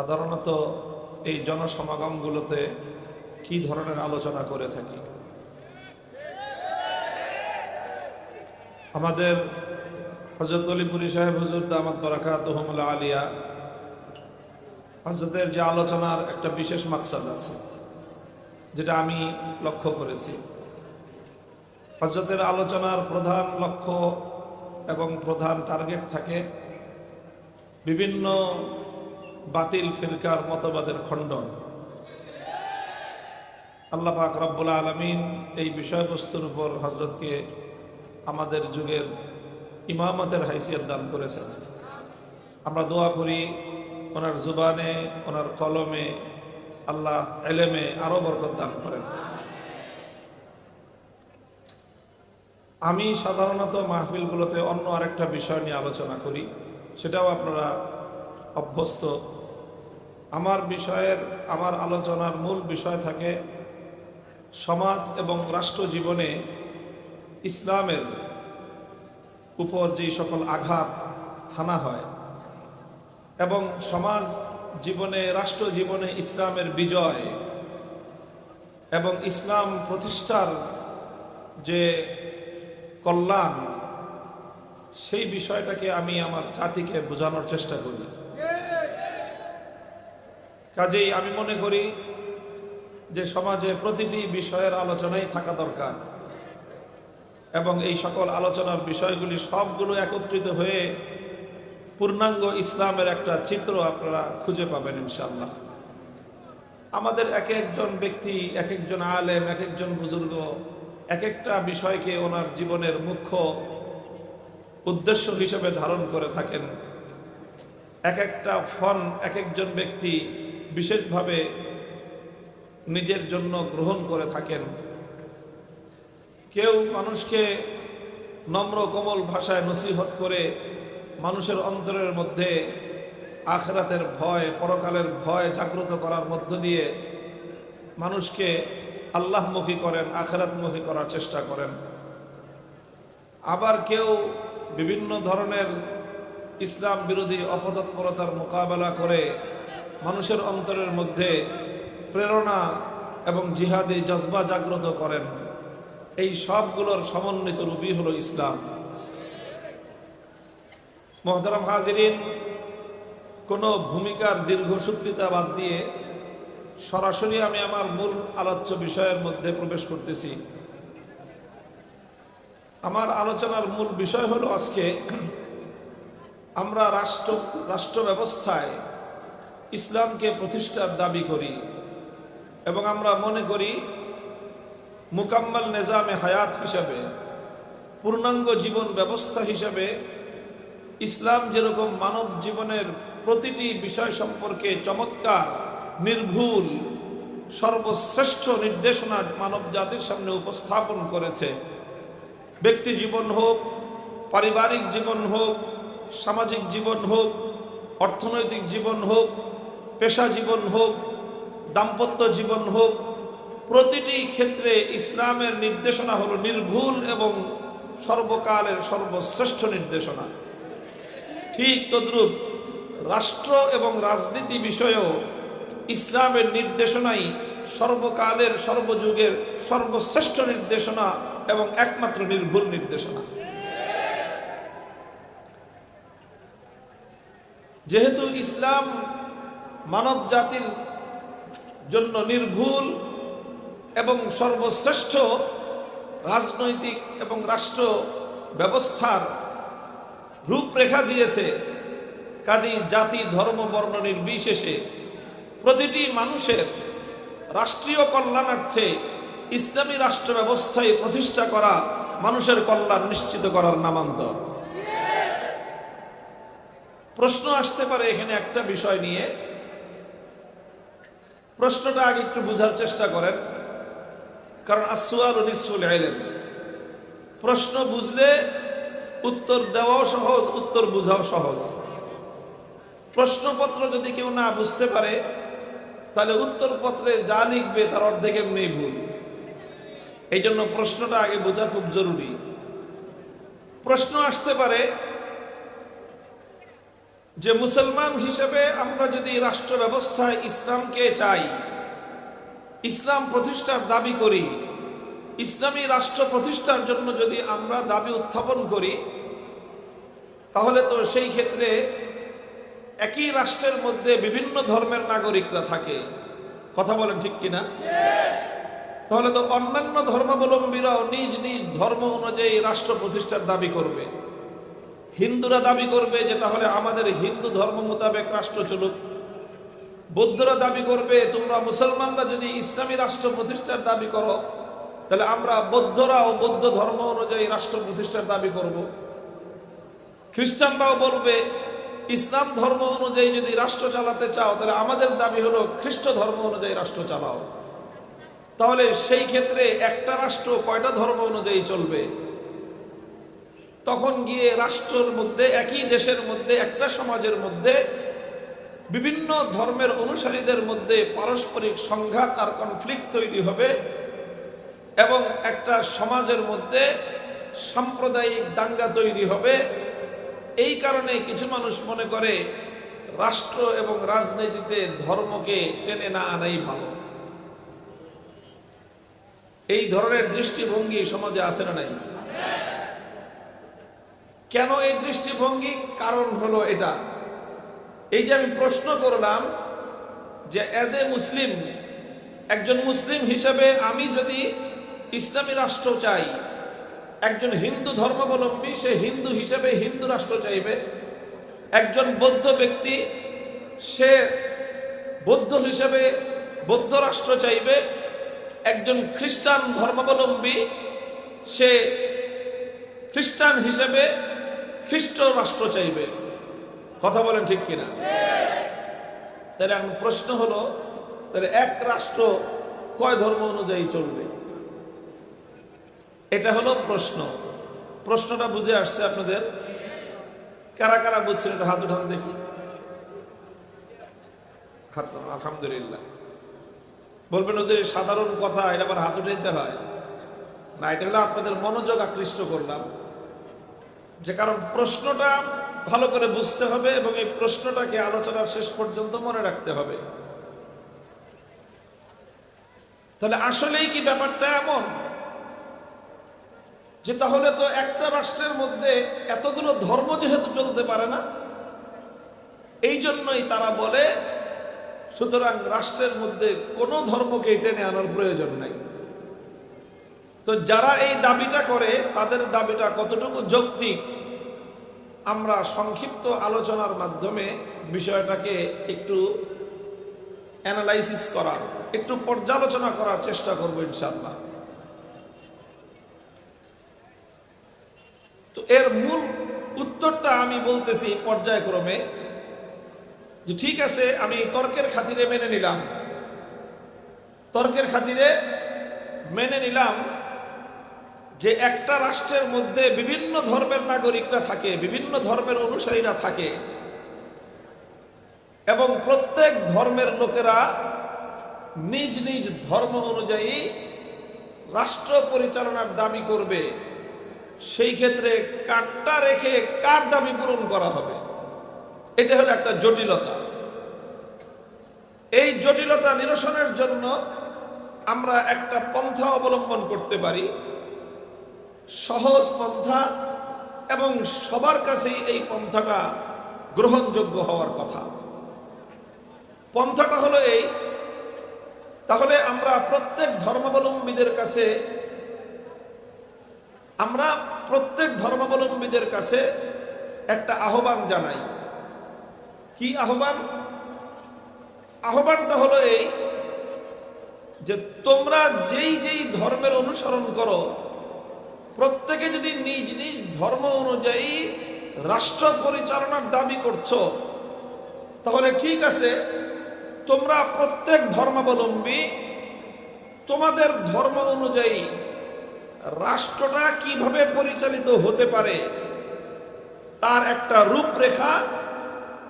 সাধারণত এই জনসমাগমগুলোতে কি ধরনের আলোচনা করে থাকি? আমাদের হজরত অলিপুরি সাহেব হুজুর দামাত বরাকাত আলিয়া হজরতের যে আলোচনার একটা বিশেষ মাকসাদ আছে, যেটা আমি লক্ষ্য করেছি। হজরতের আলোচনার প্রধান লক্ষ্য এবং প্রধান টার্গেট থাকে বিভিন্ন বাতিল ফিরকার মতবাদের খণ্ডন। আল্লাহ পাক রব্বুল আলমিন এই বিষয়বস্তুর উপর হজরতকে আমাদের যুগের ইমামতের হাইসিয়ত দান করেছেন। আমরা দোয়া করি ওনার জুবানে, ওনার কলমে, আল্লাহ এলেমে আরও বরকত দান করেন। আমি সাধারণত মাহফিলগুলোতে অন্য আরেকটা বিষয় নিয়ে আলোচনা করি, সেটাও আপনারা অভ্যস্ত আমার বিষয়ের, আমার আলোচনার মূল বিষয় থাকে সমাজ এবং রাষ্ট্র জীবনে ইসলামের উপর যে সকল আঘাত, হানা হয় এবং সমাজ জীবনে, রাষ্ট্র জীবনে ইসলামের বিজয় এবং ইসলাম প্রতিষ্ঠার যে কল্যাণ, সেই বিষয়টাকে আমি আমার জাতিকে বোঝানোর চেষ্টা করি। কাজেই আমি মনে করি যে সমাজে প্রতিটি বিষয়ের আলোচনাই থাকা দরকার। এবং এই সকল আলোচনার বিষয়গুলি সবগুলো একত্রিত হয়ে পূর্ণাঙ্গ ইসলামের একটা চিত্র আপনারা খুঁজে পাবেন ইনশাল্লাহ আমাদের এক একজন ব্যক্তি, এক একজন আলেম, এক একজন বুজুর্গ এক একটা বিষয়কে ওনার জীবনের মুখ্য উদ্দেশ্য হিসেবে ধারণ করে থাকেন। এক একটা ফন এক একজন ব্যক্তি বিশেষভাবে নিজের জন্য গ্রহণ করে থাকেন। কেউ মানুষকে নম্র কোমল ভাষায় নসিহত করে মানুষের অন্তরের মধ্যে আখরাতের ভয়, পরকালের ভয় জাগ্রত করার মধ্য দিয়ে মানুষকে আল্লাহমুখী করেন, আখরাতমুখী করার চেষ্টা করেন। আবার কেউ বিভিন্ন ধরনের ইসলাম বিরোধী অপতৎপরতার মোকাবেলা করে মানুষের অন্তরের মধ্যে প্রেরণা এবং জিহাদি জজবা জাগ্রত করেন। এই সবগুলোর সমন্বিত রূপই হলো ইসলাম। মহতারাম হাজিরিন, কোনো ভূমিকার দীর্ঘসূত্রিতা বাদ দিয়ে সরাসরি আমি আমার মূল আলোচ্য বিষয়ের মধ্যে প্রবেশ করতেছি। আমার আলোচনার মূল বিষয় হলো আজকে আমরা রাষ্ট্র রাষ্ট্র ব্যবস্থায় ইসলামকে প্রতিষ্ঠার দাবি করি এবং আমরা মনে করি মুকাম্মাল নেজামে হায়াত হিসাবে, পূর্ণাঙ্গ জীবন ব্যবস্থা হিসাবে ইসলাম যেরকম মানব জীবনের প্রতিটি বিষয় সম্পর্কে চমৎকার, নির্ভুল, সর্বশ্রেষ্ঠ নির্দেশনা মানব জাতির সামনে উপস্থাপন করেছে। ব্যক্তি জীবন হোক, পারিবারিক জীবন হোক, সামাজিক জীবন হোক, অর্থনৈতিক জীবন হোক পেশা জীবন হোক, দাম্পত্য জীবন হোক, প্রতিটি ক্ষেত্রে ইসলামের নির্দেশনা হলো নির্ভুল এবং সর্বকালের সর্বশ্রেষ্ঠ নির্দেশনা। ঠিক তদ্রুপ রাষ্ট্র এবং রাজনীতি বিষয়েও ইসলামের নির্দেশনাই সর্বকালের, সর্বযুগের সর্বশ্রেষ্ঠ নির্দেশনা এবং একমাত্র নির্ভুল নির্দেশনা। যেহেতু ইসলাম মানব জাতির জন্য নির্ভুল এবং সর্বশ্রেষ্ঠ রাজনৈতিক এবং রাষ্ট্র ব্যবস্থার রূপরেখা দিয়েছে কাজী জাতি, ধর্ম, বর্ণ নির্বিশেষে। প্রতিটি মানুষের রাষ্ট্রীয় কল্যাণার্থে ইসলামী রাষ্ট্র ব্যবস্থায় প্রতিষ্ঠা করা মানুষের কল্যাণ নিশ্চিত করার নামান্তর। প্রশ্ন আসতে পারে এখানে একটা বিষয় নিয়ে। প্রশ্নটা আগে একটু বোঝার চেষ্টা করেন। কারণ আসুয়াল নিসফুল আইলেন প্রশ্ন বুঝলে উত্তর দেওয়াও সহজ, উত্তর বোঝাও সহজ। প্রশ্নপত্র যদি কেউ না বুঝতে পারে, তাহলে উত্তরপত্রে যা লিখবে তার অর্ধেক এমনি ভুল। এই জন্য প্রশ্নটা আগে বোঝা খুব জরুরি। প্রশ্ন আসতে পারে যে মুসলমান হিসেবে আমরা যদি রাষ্ট্র ব্যবস্থায় ইসলামকে চাই, ইসলাম প্রতিষ্ঠার দাবি করি, ইসলামী রাষ্ট্র প্রতিষ্ঠার জন্য যদি আমরা দাবি উত্থাপন করি, তাহলে তো সেই ক্ষেত্রে একই রাষ্ট্রের মধ্যে বিভিন্ন ধর্মের নাগরিকরা থাকে। কথা বলেন ঠিক কিনা? তাহলে তো অন্যান্য ধর্মাবলম্বীরাও নিজ নিজ ধর্ম অনুযায়ী রাষ্ট্র প্রতিষ্ঠার দাবি করবে। হিন্দুরা দাবি করবে যে তাহলে আমাদের হিন্দু ধর্ম মোতাবেক রাষ্ট্র চলুক। বৌদ্ধরা দাবি করবে, তোমরা মুসলমানরা যদি ইসলামী রাষ্ট্র প্রতিষ্ঠার দাবি করো, তাহলে আমরা বৌদ্ধরাও বৌদ্ধ ধর্ম অনুযায়ী রাষ্ট্র প্রতিষ্ঠার দাবি করব। খ্রিস্টানরাও বলবে, ইসলাম ধর্ম অনুযায়ী যদি রাষ্ট্র চালাতে চাও, তাহলে আমাদের দাবি হলো খ্রিস্ট ধর্ম অনুযায়ী রাষ্ট্র চালাও। তাহলে সেই ক্ষেত্রে একটা রাষ্ট্র কয়টা ধর্ম অনুযায়ী চলবে? তখন গিয়ে রাষ্ট্রের মধ্যে, একই দেশের মধ্যে, একটা সমাজের মধ্যে, বিভিন্ন ধর্মের অনুসারীদের মধ্যে পারস্পরিক সংঘাত আর কনফ্লিক্ট তৈরি হবে এবং একটা সমাজের মধ্যে সাম্প্রদায়িক দাঙ্গা তৈরি হবে। এই কারণে কিছু মানুষ মনে করে রাষ্ট্র এবং রাজনীতিতে ধর্মকে টেনে না আনাই ভালো। এই ধরনের দৃষ্টিভঙ্গি সমাজে আসে না নাই? কেন এই দৃষ্টিভঙ্গি? কারণ হলো এটা। এই যে আমি প্রশ্ন করলাম যে অ্যাজ এ মুসলিম একজন মুসলিম হিসেবে আমি যদি ইসলামী রাষ্ট্র চাই, একজন হিন্দু ধর্মাবলম্বী সে হিন্দু হিসেবে হিন্দু রাষ্ট্র চাইবে, একজন বৌদ্ধ ব্যক্তি সে বৌদ্ধ হিসেবে বৌদ্ধ রাষ্ট্র চাইবে, একজন খ্রিস্টান ধর্মাবলম্বী সে খ্রিস্টান হিসেবে খ্রিস্ট রাষ্ট্র চাইবে। কথা বলেন ঠিক কিনা? তাহলে এখন প্রশ্ন হলো, তাহলে এক রাষ্ট্র কয় ধর্ম অনুযায়ী চলবে? এটা হলো প্রশ্ন। প্রশ্নটা বুঝে আসছে আপনাদের? কারা কারা বুঝছেন এটা হাত উঠান দেখি। আলহামদুলিল্লাহ। বলবেন যে সাধারণ কথা, এটা আবার হাত উঠাইতে হয়। না, এটা হলো আপনাদের মনোযোগ আকৃষ্ট করলাম। যে কারণ প্রশ্নটা ভালো করে বুঝতে হবে এবং এই প্রশ্নটাকে আলোচনার শেষ পর্যন্ত মনে রাখতে হবে। তাহলে আসলেই কি ব্যাপারটা এমন? যে তাহলে তো একটা রাষ্ট্রের মধ্যে এতগুলো ধর্ম যেহেতু চলতে পারে না, এই জন্যই তারা বলে, সুতরাং রাষ্ট্রের মধ্যে কোনো ধর্মকে টেনে আনার প্রয়োজন নাই। তো যারা এই দাবিটা করে, তাদের দাবিটা কতটুকু যৌক্তিক? আমরা সংক্ষিপ্ত আলোচনার মাধ্যমে বিষয়টাকে একটু অ্যানালাইসিস করার, একটু পর্যালোচনা করার চেষ্টা করব ইনশাল্লাহ তো এর মূল উত্তরটা আমি বলতেছি পর্যায়ক্রমে যে ঠিক আছে, আমি তর্কের খাতিরে মেনে নিলাম। তর্কের খাতিরে মেনে নিলাম যে একটা রাষ্ট্রের মধ্যে বিভিন্ন ধর্মের নাগরিকরা থাকে, বিভিন্ন ধর্মের অনুসারীরা থাকে, এবং প্রত্যেক ধর্মের লোকেরা নিজ নিজ ধর্ম অনুযায়ী রাষ্ট্র পরিচালনার দাবি করবে। সেই ক্ষেত্রে কারটা রেখে কার দাবি পূরণ করা হবে? এটা হলো একটা জটিলতা। এই জটিলতা নিরসনের জন্য আমরা একটা পন্থা অবলম্বন করতে পারি। সহজ পন্থা এবং সবার কাছেই এই পন্থাটা গ্রহণযোগ্য হওয়ার কথা। পন্থাটা হলো এই, তাহলে আমরা প্রত্যেক ধর্মাবলম্বীদের কাছে, আমরা প্রত্যেক ধর্মাবলম্বীদের কাছে একটা আহ্বান জানাই। কি আহ্বান? আহ্বানটা হলো এই যে তোমরা যেই যেই ধর্মের অনুসরণ করো প্রত্যেকে যদি নিজ নিজ ধর্ম অনুযায়ী রাষ্ট্র পরিচালনার দাবি করছ, তাহলে ঠিক আছে, তোমরা প্রত্যেক ধর্মাবলম্বী তোমাদের ধর্ম অনুযায়ী রাষ্ট্রটা কীভাবে পরিচালিত হতে পারে, তার একটা রূপরেখা,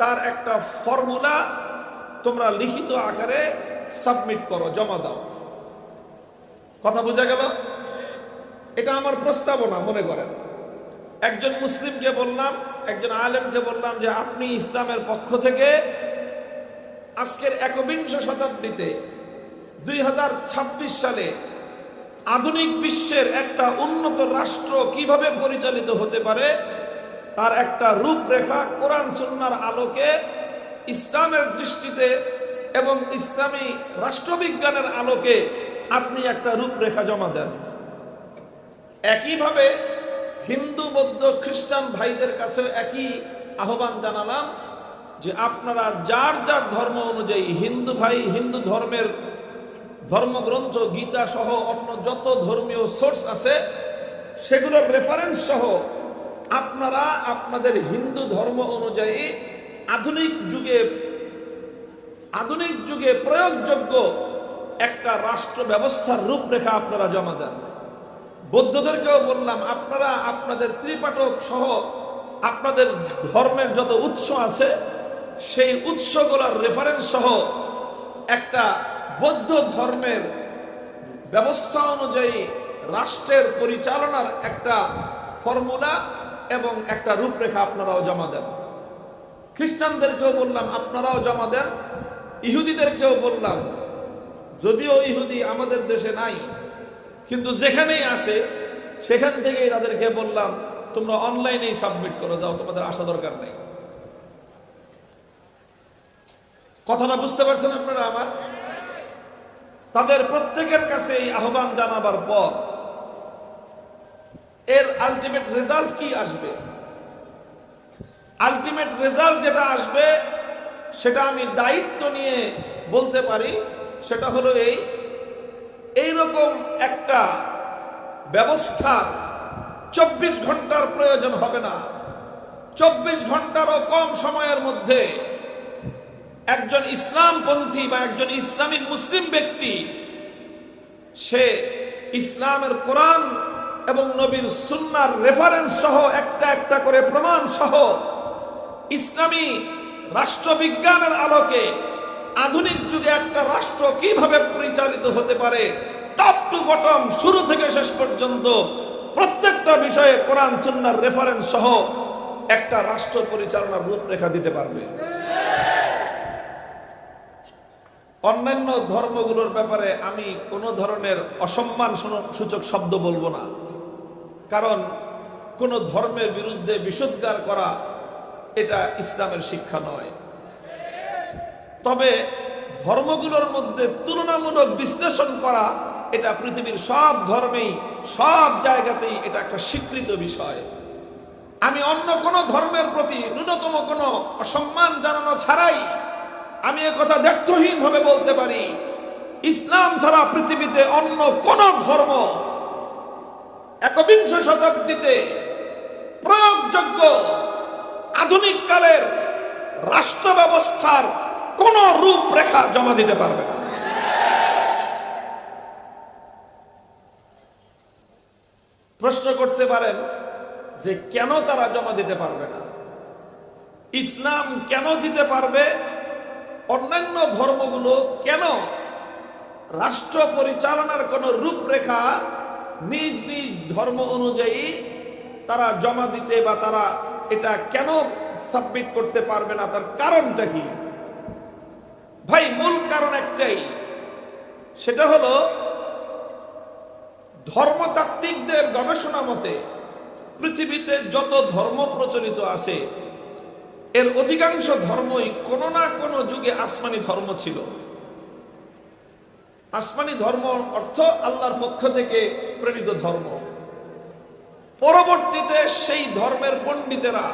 তার একটা ফর্মুলা তোমরা লিখিত আকারে সাবমিট করো, জমা দাও। কথা বোঝা গেল? এটা আমার প্রস্তাবনা, মনে করেন। একজন মুসলিমকে বললাম, একজন আলেমকে বললাম যে, আপনি ইসলামের পক্ষ থেকে আজকের একবিংশ শতাব্দীতে দুই হাজার ছাব্বিশ সালে আধুনিক বিশ্বের একটা উন্নত রাষ্ট্র কীভাবে পরিচালিত হতে পারে, তার একটা রূপরেখা কোরআন সুন্নার আলোকে ইসলামের দৃষ্টিতে এবং ইসলামী রাষ্ট্রবিজ্ঞানের আলোকে আপনি একটা রূপরেখা জমা দেন। একইভাবে হিন্দু, বৌদ্ধ, খ্রিস্টান ভাইদের কাছে একই আহ্বান জানালাম যে আপনারা যার যার ধর্ম অনুযায়ী হিন্দু ভাই, হিন্দু ধর্মের ধর্মগ্রন্থ, গীতা সহ অন্য যত ধর্মীয় সোর্স আছে, সেগুলোর রেফারেন্স সহ আপনারা আপনাদের হিন্দু ধর্ম অনুযায়ী আধুনিক যুগে আধুনিক যুগে প্রয়োগযোগ্য একটা রাষ্ট্র ব্যবস্থার রূপরেখা আপনারা জমা দেন। বৌদ্ধদেরকেও বললাম, আপনারা আপনাদের ত্রিপাঠক সহ আপনাদের ধর্মের যত উৎস আছে, সেই উৎসগুলোর রেফারেন্স সহ একটা বৌদ্ধ ধর্মের ব্যবস্থা অনুযায়ী রাষ্ট্রের পরিচালনার একটা ফর্মুলা এবং একটা রূপরেখা আপনারাও জমা দেন। খ্রিস্টানদেরকেও বললাম, আপনারাও জমা দেন। ইহুদিদেরকেও বললাম, যদিও ইহুদি আমাদের দেশে নাই কিন্তু যেখানেই আছে, সেখান থেকেই তাদেরকে বললাম, তোমরা অনলাইনেই সাবমিট করো, যাও, তোমাদের আসা দরকার নেই। কথাটা বুঝতে পারছেন আপনারা আমার? তাদের প্রত্যেকের কাছে এই আহ্বান জানাবার পর, এর আলটিমেট রেজাল্ট কি আসবে? আলটিমেট রেজাল্ট যেটা আসবে, সেটা আমি দায়িত্ব নিয়ে বলতে পারি, সেটা হলো এই এইরকম একটা ব্যবস্থা চব্বিশ ঘণ্টার প্রয়োজন হবে না। চব্বিশ ঘন্টারও কম সময়ের মধ্যে একজন ইসলামপন্থী বা একজন ইসলামিক মুসলিম ব্যক্তি, সে ইসলামের কোরআন এবং নবীর সুন্নার রেফারেন্স সহ একটা একটা করে প্রমাণ সহ ইসলামী রাষ্ট্রবিজ্ঞানের আলোকে আধুনিক যুগে একটা রাষ্ট্র কীভাবে পরিচালিত হতে পারে? টপ টু বটম শুরু থেকে শেষ পর্যন্ত প্রত্যেকটা বিষয়ে কোরআন, সুন্নার রেফারেন্স সহ একটা রাষ্ট্র পরিচালনার রূপরেখা দিতে পারবে। অন্যান্য ধর্মগুলোর ব্যাপারে আমি কোনো ধরনের অসম্মান সূচক শব্দ বলব না। কারণ কোন ধর্মের বিরুদ্ধে বিশুদ্ধার করা এটা ইসলামের শিক্ষা নয়। তবে ধর্মগুলোর মধ্যে তুলনামূলক বিশ্লেষণ করা এটা পৃথিবীর সব ধর্মেই, সব জায়গাতেই এটা একটা স্বীকৃত বিষয়। আমি অন্য কোন ধর্মের প্রতি ন্যূনতম কোনো অসম্মান জানানো ছাড়াই আমি কথা ভাবে বলতে পারি, ইসলাম ছাড়া পৃথিবীতে অন্য কোন ধর্ম একবিংশ শতাব্দীতে প্রয়োগযোগ্য আধুনিক কালের রাষ্ট্র ব্যবস্থার কোন রূপরেখা জমা দিতে পারবে না। প্রশ্ন করতে পারেন যে কেন তারা জমা দিতে পারবে না? ইসলাম কেন দিতে পারবে? অন্যান্য ধর্মগুলো কেন? রাষ্ট্র পরিচালনার কোন রূপরেখা নিজ নিজ ধর্ম অনুযায়ী তারা জমা দিতে বা তারা এটা কেন সাবমিট করতে পারবে না? তার কারণটা কি? ভাই, মূল কারণ একটাই। সেটা হলো, ধর্মতাত্ত্বিকদের গবেষণা মতে পৃথিবীতে যত ধর্ম প্রচলিত আছে, এর অধিকাংশ ধর্মই কোনো না কোনো যুগে আসমানি ধর্ম ছিল। আসমানি ধর্ম অর্থ আল্লাহর পক্ষ থেকে প্রেরিত ধর্ম। পরবর্তীতে সেই ধর্মের পণ্ডিতেরা